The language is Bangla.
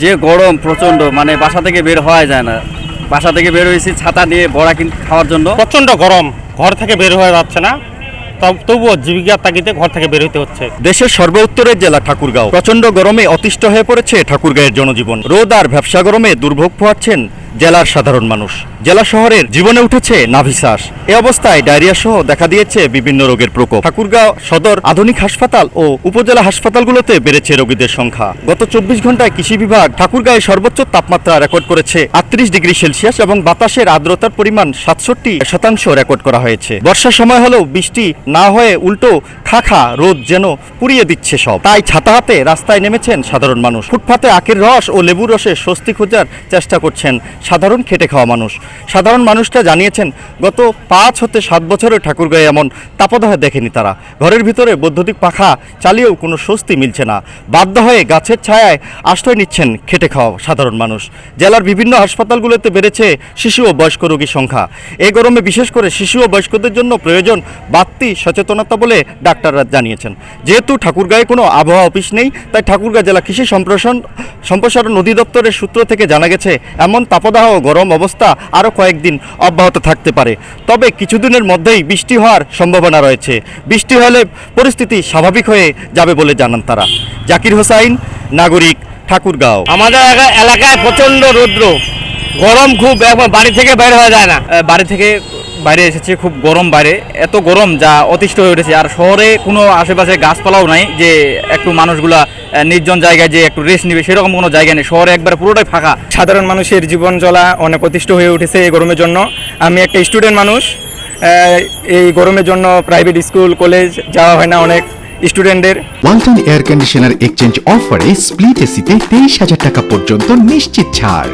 যে গরম প্রচণ্ড মানে বাসা থেকে বের হওয়া যায় না। বাসা থেকে বের হয়েছি ছাতা নিয়ে বড়া কিন্তু খাওয়ার জন্য। প্রচণ্ড গরম ঘর থেকে বের হয়ে যাচ্ছে না। তব- তবুও জীবিকার তাগিদে ঘর থেকে বের হতে হচ্ছে। দেশের সর্ব উত্তরের জেলা ঠাকুরগাঁও। প্রচণ্ড গরমে অতিষ্ঠ হয়ে পড়েছে ঠাকুরগাঁয়ের জনজীবন। রোদ আর ব্যবসা গরমে দুর্ভোগ পোহাচ্ছেন জেলার সাধারণ মানুষ। জেলা শহরের জীবনে উঠেছে নাভিশ্বাস এ অবস্থায় ডায়রিয়া সহ দেখা দিয়েছে বিভিন্ন রোগের প্রকোপ। ঠাকুরগাঁও সদর আধুনিক হাসপাতাল ও উপজেলা হাসপাতালগুলোতে বেড়েছে রোগীদের সংখ্যা। গত চব্বিশ ঘন্টায় কৃষি বিভাগ ঠাকুরগাঁয়ে সর্বোচ্চ তাপমাত্রা রেকর্ড করেছে আটত্রিশ ডিগ্রি সেলসিয়াস এবং বাতাসের আর্দ্রতার পরিমাণ সাতষট্টি শতাংশ রেকর্ড করা হয়েছে। বর্ষার সময় হলেও বৃষ্টি না হয়ে উল্টো খাখা রোদ যেন পুড়িয়ে দিচ্ছে সব। তাই ছাতা হাতে রাস্তায় নেমেছেন সাধারণ মানুষ। ফুটপাতে আখের রস ও লেবুর রসে স্বস্তি খোঁজার চেষ্টা করছেন সাধারণ খেটে খাওয়া মানুষ। সাধারণ মানুষটা জানিয়েছেন, গত পাঁচ হতে সাত বছরে ঠাকুরগাঁয়ে এমন তাপদাহ দেখেনি তারা। ঘরের ভিতরে বৈদ্যুতিক পাখা চালিয়েও কোনো স্বস্তি মিলছে না। বাধ্য হয়ে গাছের ছায়ায় আশ্রয় নিচ্ছেন খেটে খাওয়া সাধারণ মানুষ। জেলার বিভিন্ন হাসপাতালগুলোতে বেড়েছে শিশু ও বয়স্ক রোগীর সংখ্যা। এই গরমে বিশেষ করে শিশু ও বয়স্কদের জন্য প্রয়োজন বাড়তি সচেতনতা বলে ডাক্তাররা জানিয়েছেন। যেহেতু ঠাকুরগাঁয়ে কোনো আবহাওয়া অফিস নেই, তাই ঠাকুরগাঁ জেলা কৃষি সম্প্রসারণ সম্প্রসারণ অধিদপ্তরের সূত্র থেকে জানা গেছে, এমন তাপদাহ ও গরম অবস্থা আরও কয়েকদিন অব্যাহত থাকতে পারে। তবে কিছুদিনের মধ্যেই বৃষ্টি হওয়ার সম্ভাবনা রয়েছে। বৃষ্টি হলে পরিস্থিতি স্বাভাবিক হয়ে যাবে বলে জানান তারা। জাকির হোসাইন নাগরিক ঠাকুরগাঁও। আমাদের এলাকা- এলাকায় প্রচণ্ড রৌদ্র। গরম খুব বাড়ি থেকে বের হয়ে যায় না। বাড়ি থেকে বাইরে এসেছে খুব গরম বাইরে। এত গরম যা অতিষ্ঠ হয়ে উঠেছে। আর শহরে কোনো আশেপাশে গাছপালাও নাই যে একটু মানুষগুলা নির্জন জায়গায় যে একটু রেস্ট নিবে সেরকম কোনো জায়গা নেই। শহরে একবার পুরোটাই ফাঁকা। সাধারণ মানুষের জীবন চলা অনেক অতিষ্ঠ হয়ে উঠেছে এই গরমের জন্য। আমি একটা স্টুডেন্ট মানুষ এই গরমের জন্য প্রাইভেট স্কুল কলেজ যাওয়া হয় না অনেক স্টুডেন্টদের ওয়ালটন এয়ার কন্ডিশনার এক্সচেঞ্জ অফারে স্প্লিট এসিতে তেইশ হাজার টাকা পর্যন্ত নিশ্চিত ছাড়।